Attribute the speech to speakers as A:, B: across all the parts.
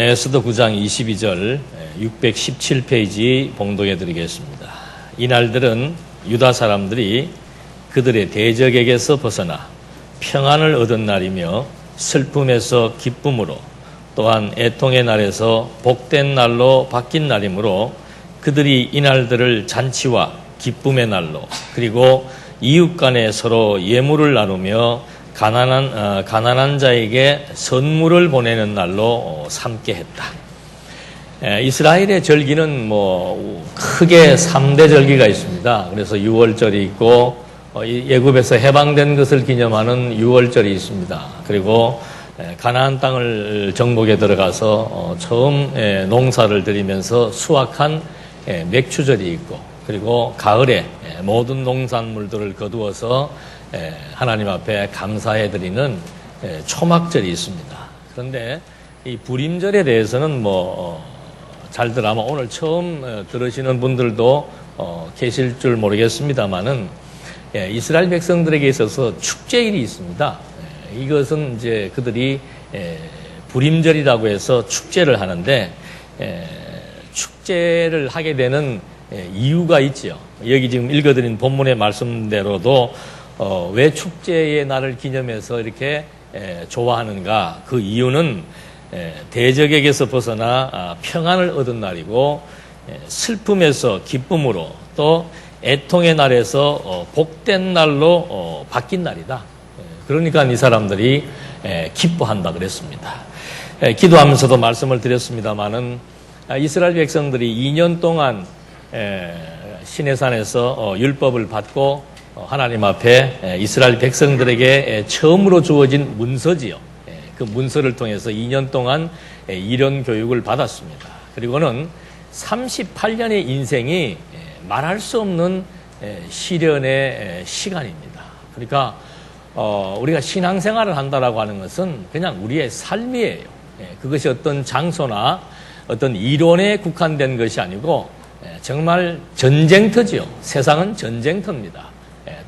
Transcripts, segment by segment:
A: 에스더 9장 22절 617페이지 봉독해 드리겠습니다. 이날들은 유다 사람들이 그들의 대적에게서 벗어나 평안을 얻은 날이며 슬픔에서 기쁨으로 또한 애통의 날에서 복된 날로 바뀐 날이므로 그들이 이날들을 잔치와 기쁨의 날로 그리고 이웃 간에 서로 예물을 나누며 가난한 어, 가난한 자에게 선물을 보내는 날로 어, 삼게 했다. 에, 이스라엘의 절기는 뭐 크게 3대 절기가 있습니다. 그래서 6월절이 있고 어, 이 예굽에서 해방된 것을 기념하는 6월절이 있습니다. 그리고 에, 가나안 땅을 정복에 들어가서 어, 처음 에, 농사를 들이면서 수확한 에, 맥추절이 있고 그리고 가을에 에, 모든 농산물들을 거두어서 에, 하나님 앞에 감사해 드리는 에, 초막절이 있습니다. 그런데 이 불임절에 대해서는 뭐 어, 잘들 아마 오늘 처음 어, 들으시는 분들도 어, 계실 줄 모르겠습니다만은 예, 이스라엘 백성들에게 있어서 축제일이 있습니다. 예, 이것은 이제 그들이 예, 불임절이라고 해서 축제를 하는데 예, 축제를 하게 되는 예, 이유가 있죠. 여기 지금 읽어드린 본문의 말씀대로도 어, 왜 축제의 날을 기념해서 이렇게 예, 좋아하는가? 그 이유는 예, 대적에게서 벗어나 아, 평안을 얻은 날이고 예, 슬픔에서 기쁨으로 또 애통의 날에서 어, 복된 날로 어, 바뀐 날이다. 예, 그러니까 이 사람들이 예, 기뻐한다 그랬습니다. 예, 기도하면서도 말씀을 드렸습니다마는 아, 이스라엘 백성들이 2년 동안 에, 시내산에서 어, 율법을 받고 어, 하나님 앞에 에, 이스라엘 백성들에게 에, 처음으로 주어진 문서지요. 에, 그 문서를 통해서 2년 동안 에, 이런 교육을 받았습니다. 그리고는 38년의 인생이 에, 말할 수 없는 에, 시련의 에, 시간입니다. 그러니까 어, 우리가 신앙생활을 한다라고 하는 것은 그냥 우리의 삶이에요. 예, 그것이 어떤 장소나 어떤 이론에 국한된 것이 아니고 예, 정말 전쟁터지요. 세상은 전쟁터입니다.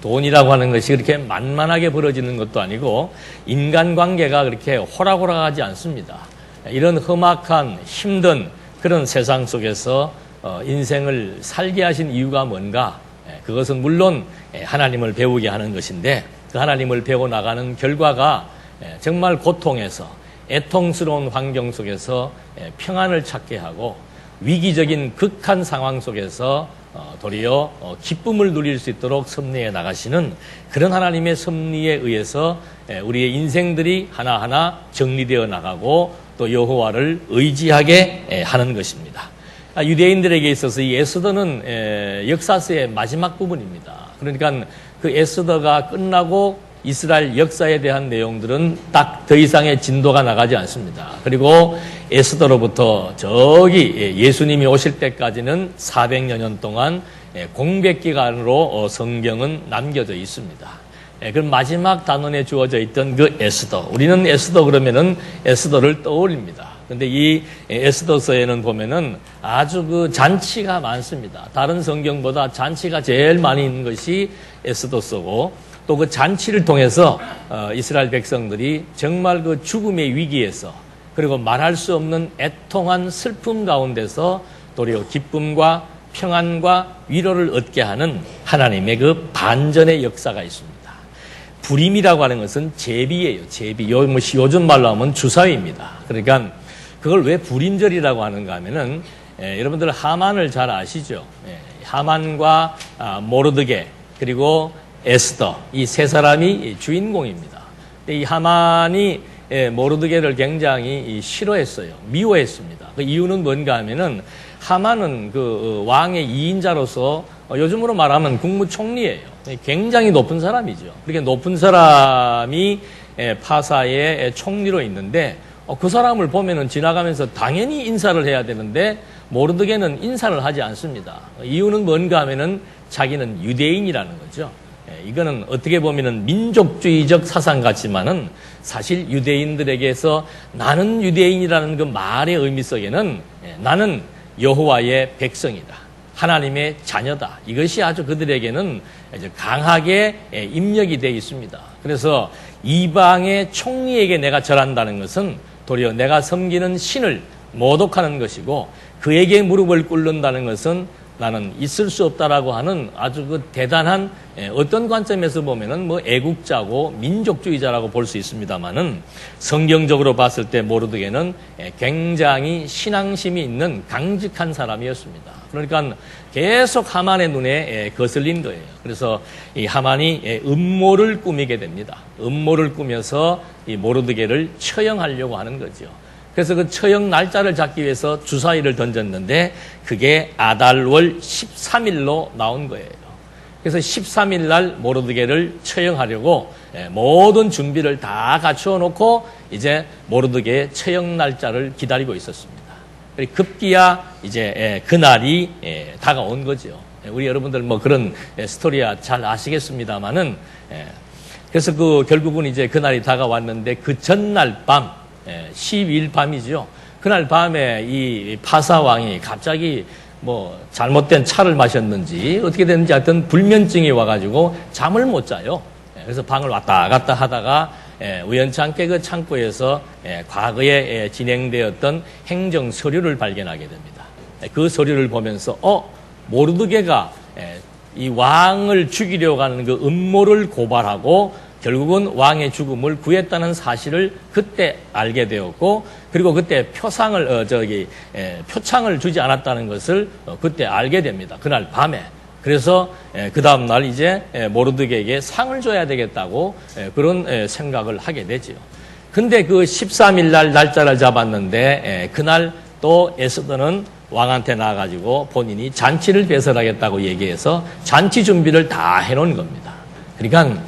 A: 예, 돈이라고 하는 것이 그렇게 만만하게 벌어지는 것도 아니고 인간관계가 그렇게 호락호락하지 않습니다. 예, 이런 험악한 힘든 그런 세상 속에서 어, 인생을 살게 하신 이유가 뭔가? 예, 그것은 물론 예, 하나님을 배우게 하는 것인데 그 하나님을 배워 나가는 결과가 예, 정말 고통에서 애통스러운 환경 속에서 예, 평안을 찾게 하고 위기적인 극한 상황 속에서 어, 도리어 어, 기쁨을 누릴 수 있도록 섭리해 나가시는 그런 하나님의 섭리에 의해서 예, 우리의 인생들이 하나하나 정리되어 나가고 또 여호와를 의지하게 예, 하는 것입니다. 아, 유대인들에게 있어서 이 에스더는 에, 역사서의 마지막 부분입니다. 그러니까 그 에스더가 끝나고 이스라엘 역사에 대한 내용들은 딱 더 이상의 진도가 나가지 않습니다. 그리고 에스더로부터 저기 예, 예수님이 오실 때까지는 400여 년 동안 예, 공백 기간으로 어, 성경은 남겨져 있습니다. 예, 그럼 마지막 단원에 주어져 있던 그 에스더. 우리는 에스더 그러면은 에스더를 떠올립니다. 근데 이 에스더서에는 보면은 아주 그 잔치가 많습니다. 다른 성경보다 잔치가 제일 많이 있는 것이 에스더서고 또 그 잔치를 통해서 어, 이스라엘 백성들이 정말 그 죽음의 위기에서 그리고 말할 수 없는 애통한 슬픔 가운데서 도리어 기쁨과 평안과 위로를 얻게 하는 하나님의 그 반전의 역사가 있습니다. 불임이라고 하는 것은 제비예요. 제비. 요, 뭐, 요즘 말로 하면 주사위입니다. 그러니까 그걸 왜 불임절이라고 하는가 하면은 예, 여러분들 하만을 잘 아시죠? 예, 하만과 아, 모르드게 그리고 에스더 이 세 사람이 주인공입니다. 이 하만이 예, 모르드게를 굉장히 이 싫어했어요. 미워했습니다. 그 이유는 뭔가 하면은 하만은 그 어, 왕의 이인자로서 어, 요즘으로 말하면 국무총리예요. 굉장히 높은 사람이죠. 그렇게 높은 사람이 예, 파사의 총리로 있는데 어, 그 사람을 보면은 지나가면서 당연히 인사를 해야 되는데 모르드게는 인사를 하지 않습니다. 이유는 뭔가 하면은 자기는 유대인이라는 거죠. 예, 이거는 어떻게 보면은 민족주의적 사상 같지만은 사실 유대인들에게서 나는 유대인이라는 그 말의 의미 속에는 예, 나는 여호와의 백성이다. 하나님의 자녀다. 이것이 아주 그들에게는 이제 강하게 예, 입력이 되어 있습니다. 그래서 이방의 총리에게 내가 절한다는 것은 도리어 내가 섬기는 신을 모독하는 것이고 그에게 무릎을 꿇는다는 것은 나는 있을 수 없다라고 하는 아주 그 대단한 예, 어떤 관점에서 보면은 뭐 애국자고 민족주의자라고 볼 수 있습니다만은 성경적으로 봤을 때 모르드게는 예, 굉장히 신앙심이 있는 강직한 사람이었습니다. 그러니까 계속 하만의 눈에 예, 거슬린 거예요. 그래서 이 하만이 예, 음모를 꾸미게 됩니다. 음모를 꾸며서 이 모르드게를 처형하려고 하는 거죠. 그래서 그 처형 날짜를 잡기 위해서 주사위를 던졌는데 그게 아달월 13일로 나온 거예요. 그래서 13일 날 모르드게를 처형하려고 예, 모든 준비를 다 갖추어 놓고 이제 모르드게의 처형 날짜를 기다리고 있었습니다. 급기야 이제 예, 그날이 예, 다가온 거죠. 예, 우리 여러분들 뭐 그런 예, 스토리야 잘 아시겠습니다만은 예, 그래서 그 결국은 이제 그날이 다가왔는데 그 전날 밤 12일 밤이죠. 그날 밤에 이 파사 왕이 갑자기 뭐 잘못된 차를 마셨는지 어떻게 됐는지 하여튼 불면증이 와가지고 잠을 못 자요. 예, 그래서 방을 왔다 갔다 하다가 예, 우연찮게 그 창고에서 예, 과거에 예, 진행되었던 행정 서류를 발견하게 됩니다. 예, 그 서류를 보면서 어 모르드게가 예, 이 왕을 죽이려고 하는 그 음모를 고발하고 결국은 왕의 죽음을 구했다는 사실을 그때 알게 되었고 그리고 그때 표상을 어, 저기 에, 표창을 주지 않았다는 것을 어, 그때 알게 됩니다. 그날 밤에 그래서 그 다음 날 이제 에, 모르드게에게 상을 줘야 되겠다고 에, 그런 에, 생각을 하게 되지요. 근데 그 13일 날 날짜를 잡았는데 에, 그날 또 에스더는 왕한테 나가지고 본인이 잔치를 배설하겠다고 얘기해서 잔치 준비를 다 해놓은 겁니다. 그러니까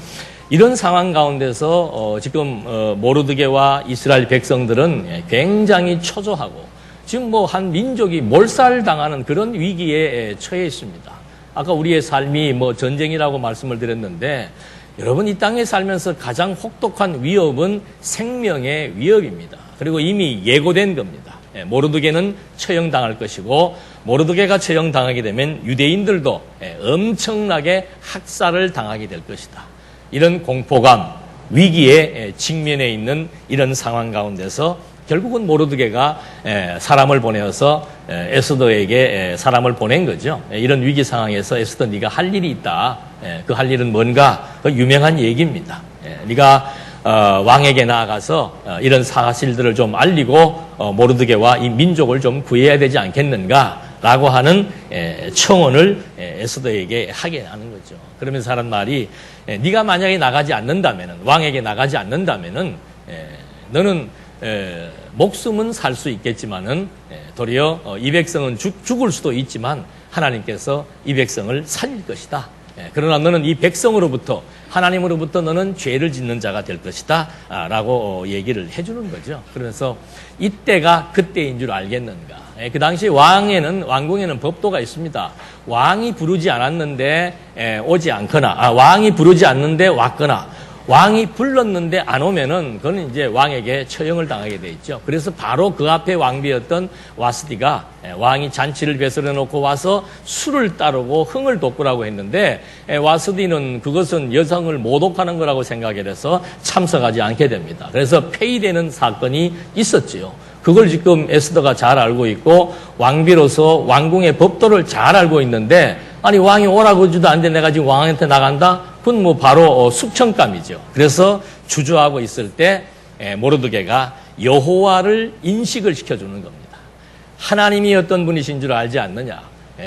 A: 이런 상황 가운데서 어, 지금 어, 모르드게와 이스라엘 백성들은 예, 굉장히 초조하고 지금 뭐 한 민족이 몰살당하는 그런 위기에 예, 처해 있습니다. 아까 우리의 삶이 뭐 전쟁이라고 말씀을 드렸는데 여러분 이 땅에 살면서 가장 혹독한 위협은 생명의 위협입니다. 그리고 이미 예고된 겁니다. 예, 모르드게는 처형당할 것이고 모르드게가 처형당하게 되면 유대인들도 예, 엄청나게 학살을 당하게 될 것이다. 이런 공포감, 위기에 직면해 있는 이런 상황 가운데서 결국은 모르드게가 사람을 보내어서 에스더에게 사람을 보낸 거죠. 이런 위기 상황에서 에스더 네가 할 일이 있다. 그 할 일은 뭔가 그 유명한 얘기입니다. 네가 어, 왕에게 나아가서 어, 이런 사실들을 좀 알리고 어, 모르드게와 이 민족을 좀 구해야 되지 않겠는가라고 하는 청원을 에스더에게 하게 하는 거죠. 그러면서 하는 말이 예, 네가 만약에 나가지 않는다면은 왕에게 나가지 않는다면은 예, 너는 예, 목숨은 살 수 있겠지만은 예, 도리어 어, 이 백성은 죽, 죽을 수도 있지만 하나님께서 이 백성을 살릴 것이다. 예, 그러나 너는 이 백성으로부터 하나님으로부터 너는 죄를 짓는 자가 될 것이다. 아, 라고 어, 얘기를 해주는 거죠. 그래서 이때가 그때인 줄 알겠는가. 예, 그 당시 왕에는 왕궁에는 법도가 있습니다. 왕이 부르지 않았는데 예, 오지 않거나 아, 왕이 부르지 않는데 왔거나 왕이 불렀는데 안 오면은 그는 이제 왕에게 처형을 당하게 돼 있죠. 그래서 바로 그 앞에 왕비였던 와스디가 예, 왕이 잔치를 배설해 놓고 와서 술을 따르고 흥을 돋구라고 했는데 예, 와스디는 그것은 여성을 모독하는 거라고 생각해서 참석하지 않게 됩니다. 그래서 폐위되는 사건이 있었지요. 그걸 지금 에스더가 잘 알고 있고 왕비로서 왕궁의 법도를 잘 알고 있는데 아니 왕이 오라고 해주도 안돼 내가 지금 왕한테 나간다? 그건 뭐 바로 어, 숙청감이죠. 그래서 주저하고 있을 때 모르드게가 여호와를 인식을 시켜주는 겁니다. 하나님이 어떤 분이신 줄 알지 않느냐?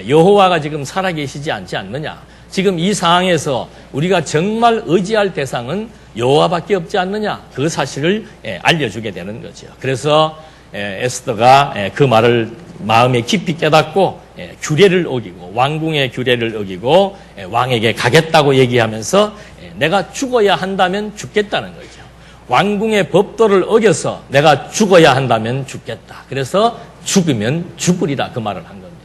A: 여호와가 지금 살아계시지 않지 않느냐? 지금 이 상황에서 우리가 정말 의지할 대상은 여호와밖에 없지 않느냐? 그 사실을 알려주게 되는 거죠. 그래서 에스더가 그 말을 마음에 깊이 깨닫고 규례를 어기고 왕궁의 규례를 어기고 왕에게 가겠다고 얘기하면서 내가 죽어야 한다면 죽겠다는 거죠. 왕궁의 법도를 어겨서 내가 죽어야 한다면 죽겠다. 그래서 죽으면 죽으리라 그 말을 한 겁니다.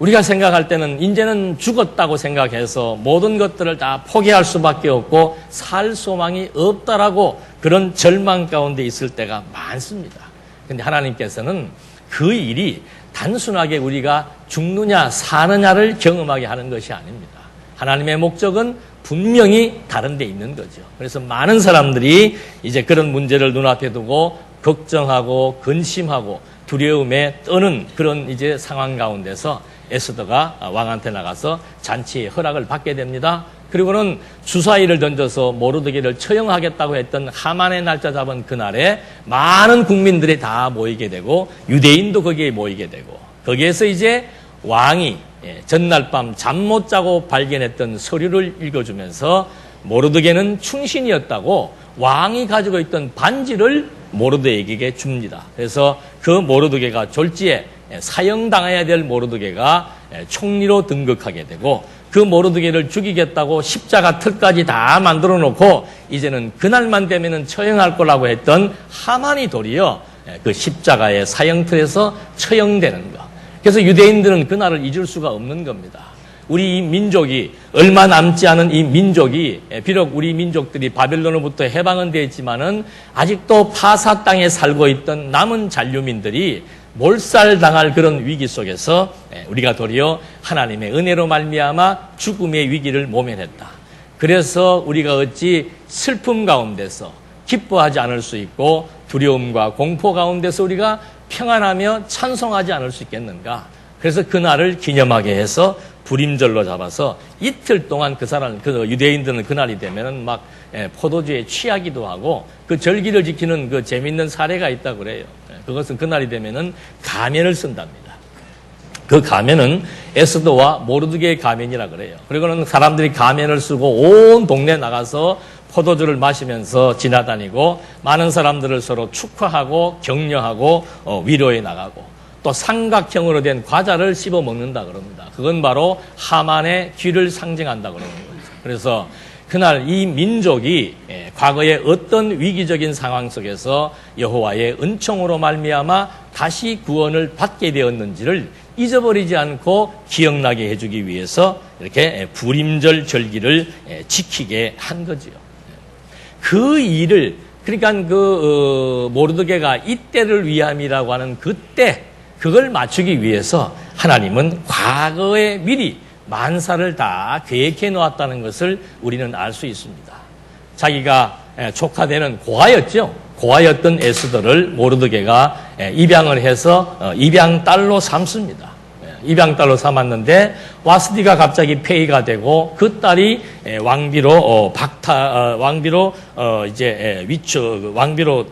A: 우리가 생각할 때는 이제는 죽었다고 생각해서 모든 것들을 다 포기할 수밖에 없고 살 소망이 없다라고 그런 절망 가운데 있을 때가 많습니다. 근데 하나님께서는 그 일이 단순하게 우리가 죽느냐 사느냐를 경험하게 하는 것이 아닙니다. 하나님의 목적은 분명히 다른 데 있는 거죠. 그래서 많은 사람들이 이제 그런 문제를 눈앞에 두고 걱정하고 근심하고 두려움에 떠는 그런 이제 상황 가운데서 에스더가 왕한테 나가서 잔치의 허락을 받게 됩니다. 그리고는 주사위를 던져서 모르드게를 처형하겠다고 했던 하만의 날짜 잡은 그날에 많은 국민들이 다 모이게 되고 유대인도 거기에 모이게 되고 거기에서 이제 왕이 예, 전날 밤 잠 못 자고 발견했던 서류를 읽어주면서 모르드게는 충신이었다고 왕이 가지고 있던 반지를 모르드에게 줍니다. 그래서 그 모르드게가 졸지에 사형당해야 될 모르드게가 총리로 등극하게 되고 그 모르드게를 죽이겠다고 십자가 틀까지 다 만들어 놓고 이제는 그날만 되면은 처형할 거라고 했던 하만이 도리어 그 십자가의 사형틀에서 처형되는 것. 그래서 유대인들은 그날을 잊을 수가 없는 겁니다. 우리 이 민족이 얼마 남지 않은 이 민족이 비록 우리 민족들이 바벨론으로부터 해방은 되었지만은 아직도 파사 땅에 살고 있던 남은 잔류민들이 몰살당할 그런 위기 속에서 우리가 도리어 하나님의 은혜로 말미암아 죽음의 위기를 모면했다. 그래서 우리가 어찌 슬픔 가운데서 기뻐하지 않을 수 있고 두려움과 공포 가운데서 우리가 평안하며 찬송하지 않을 수 있겠는가? 그래서 그날을 기념하게 해서 불임절로 잡아서 이틀 동안 그 사람, 그 유대인들은 그날이 되면은 막 예, 포도주에 취하기도 하고 그 절기를 지키는 그 재밌는 사례가 있다고 그래요. 예, 그것은 그날이 되면은 가면을 쓴답니다. 그 가면은 에스더와 모르드게의 가면이라 그래요. 그리고는 사람들이 가면을 쓰고 온 동네 나가서 포도주를 마시면서 지나다니고 많은 사람들을 서로 축하하고 격려하고 어, 위로해 나가고 또 삼각형으로 된 과자를 씹어 먹는다 그럽니다. 그건 바로 하만의 귀를 상징한다 그러는 거죠. 그래서 그날 이 민족이 예, 과거에 어떤 위기적인 상황 속에서 여호와의 은총으로 말미암아 다시 구원을 받게 되었는지를 잊어버리지 않고 기억나게 해주기 위해서 이렇게 예, 불임절 절기를 예, 지키게 한 거지요. 그 일을 그러니까 그 어, 모르드게가 이때를 위함이라고 하는 그때 그걸 맞추기 위해서 하나님은 과거에 미리 만사를 다 계획해 놓았다는 것을 우리는 알 수 있습니다. 자기가 조카되는 고아였죠. 고아였던 에스더를 모르드게가 입양을 해서 어, 입양 딸로 삼습니다. 입양 딸로 삼았는데 와스디가 갑자기 폐위가 되고 그 딸이 왕비로 어, 박타 어, 왕비로 이제 위쳐 왕비로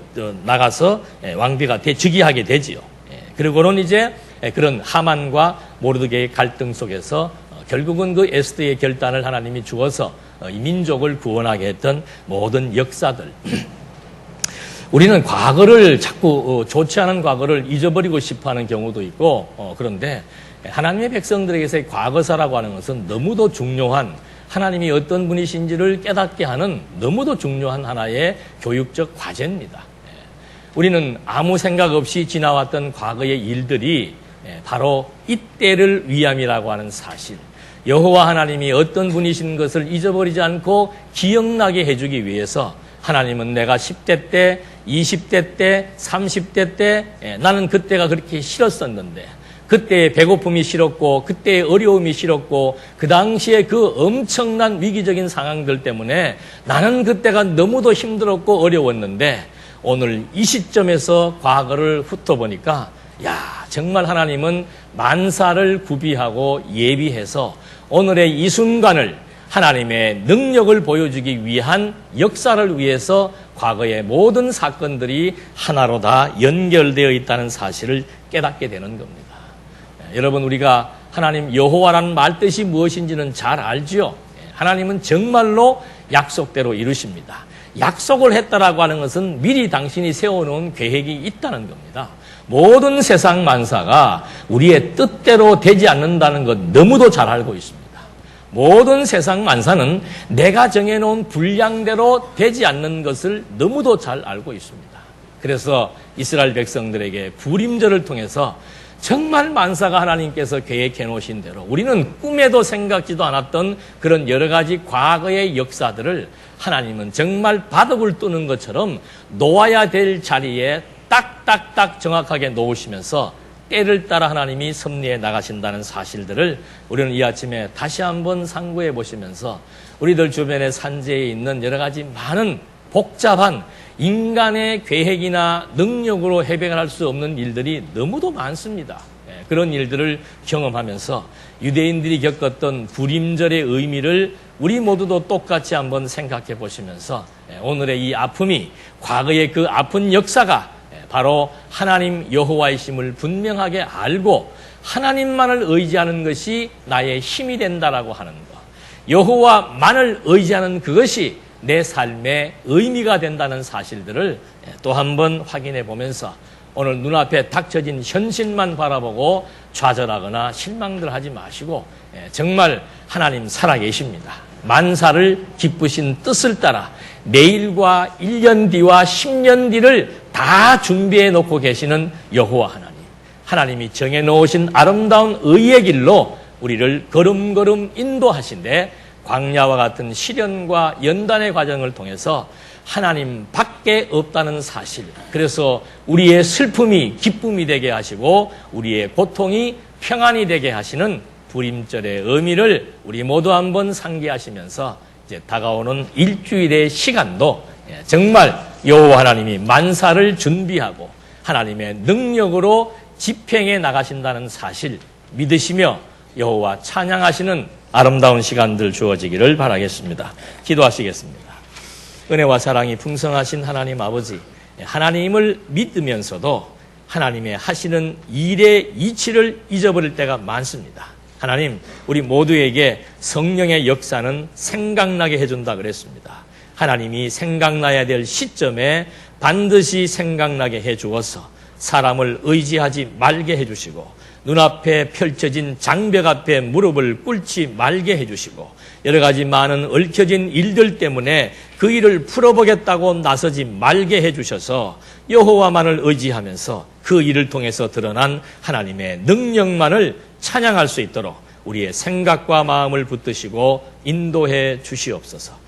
A: 나가서 왕비가 대즉위하게 되지요. 그리고는 이제 그런 하만과 모르드게의 갈등 속에서 어, 결국은 그 에스더의 결단을 하나님이 주어서 어, 이 민족을 구원하게 했던 모든 역사들. 우리는 과거를 자꾸 어, 좋지 않은 과거를 잊어버리고 싶어하는 경우도 있고 그런데 하나님의 백성들에게서의 과거사라고 하는 것은 너무도 중요한 하나님이 어떤 분이신지를 깨닫게 하는 너무도 중요한 하나의 교육적 과제입니다. 우리는 아무 생각 없이 지나왔던 과거의 일들이 예, 바로 이때를 위함이라고 하는 사실. 여호와 하나님이 어떤 분이신 것을 잊어버리지 않고 기억나게 해주기 위해서 하나님은 내가 10대 때, 20대 때, 30대 때 예, 나는 그때가 그렇게 싫었었는데 그때의 배고픔이 싫었고 그때의 어려움이 싫었고 그 당시에 그 엄청난 위기적인 상황들 때문에 나는 그때가 너무도 힘들었고 어려웠는데 오늘 이 시점에서 과거를 훑어보니까 야 정말 하나님은 만사를 구비하고 예비해서 오늘의 이 순간을 하나님의 능력을 보여주기 위한 역사를 위해서 과거의 모든 사건들이 하나로 다 연결되어 있다는 사실을 깨닫게 되는 겁니다. 여러분 우리가 하나님 여호와라는 말 뜻이 무엇인지는 잘 알지요. 하나님은 정말로 약속대로 이루십니다. 약속을 했다라고 하는 것은 미리 당신이 세워놓은 계획이 있다는 겁니다. 모든 세상 만사가 우리의 뜻대로 되지 않는다는 것 너무도 잘 알고 있습니다. 모든 세상 만사는 내가 정해놓은 분량대로 되지 않는 것을 너무도 잘 알고 있습니다. 그래서 이스라엘 백성들에게 불임절을 통해서 정말 만사가 하나님께서 계획해 놓으신 대로 우리는 꿈에도 생각지도 않았던 그런 여러 가지 과거의 역사들을 하나님은 정말 바둑을 뜨는 것처럼 놓아야 될 자리에 딱딱딱 정확하게 놓으시면서 때를 따라 하나님이 섭리해 나가신다는 사실들을 우리는 이 아침에 다시 한번 상고해 보시면서 우리들 주변의 산재에 있는 여러 가지 많은 복잡한 인간의 계획이나 능력으로 해결할 수 없는 일들이 너무도 많습니다. 예, 그런 일들을 경험하면서 유대인들이 겪었던 불임절의 의미를 우리 모두도 똑같이 한번 생각해 보시면서 예, 오늘의 이 아픔이 과거의 그 아픈 역사가 예, 바로 하나님 여호와이심을 분명하게 알고 하나님만을 의지하는 것이 나의 힘이 된다라고 하는 것. 여호와만을 의지하는 그것이 내 삶의 의미가 된다는 사실들을 예, 또한 번 확인해 보면서 오늘 눈앞에 닥쳐진 현실만 바라보고 좌절하거나 실망들 하지 마시고 예, 정말 하나님 살아계십니다. 만사를 기쁘신 뜻을 따라 내일과 1년 뒤와 10년 뒤를 다 준비해 놓고 계시는 여호와 하나님. 하나님이 정해 놓으신 아름다운 의의 길로 우리를 걸음걸음 인도하신데 광야와 같은 시련과 연단의 과정을 통해서 하나님 밖에 없다는 사실. 그래서 우리의 슬픔이 기쁨이 되게 하시고 우리의 고통이 평안이 되게 하시는 불임절의 의미를 우리 모두 한번 상기하시면서 이제 다가오는 일주일의 시간도 예, 정말 여호와 하나님이 만사를 준비하고 하나님의 능력으로 집행해 나가신다는 사실 믿으시며 여호와 찬양하시는 아름다운 시간들 주어지기를 바라겠습니다. 기도하시겠습니다. 은혜와 사랑이 풍성하신 하나님 아버지, 하나님을 믿으면서도 하나님의 하시는 일의 이치를 잊어버릴 때가 많습니다. 하나님, 우리 모두에게 성령의 역사는 생각나게 해준다 그랬습니다. 하나님이 생각나야 될 시점에 반드시 생각나게 해 주어서 사람을 의지하지 말게 해 주시고 눈앞에 펼쳐진 장벽 앞에 무릎을 꿇지 말게 해주시고 여러 가지 많은 얽혀진 일들 때문에 그 일을 풀어보겠다고 나서지 말게 해주셔서 여호와만을 의지하면서 그 일을 통해서 드러난 하나님의 능력만을 찬양할 수 있도록 우리의 생각과 마음을 붙드시고 인도해 주시옵소서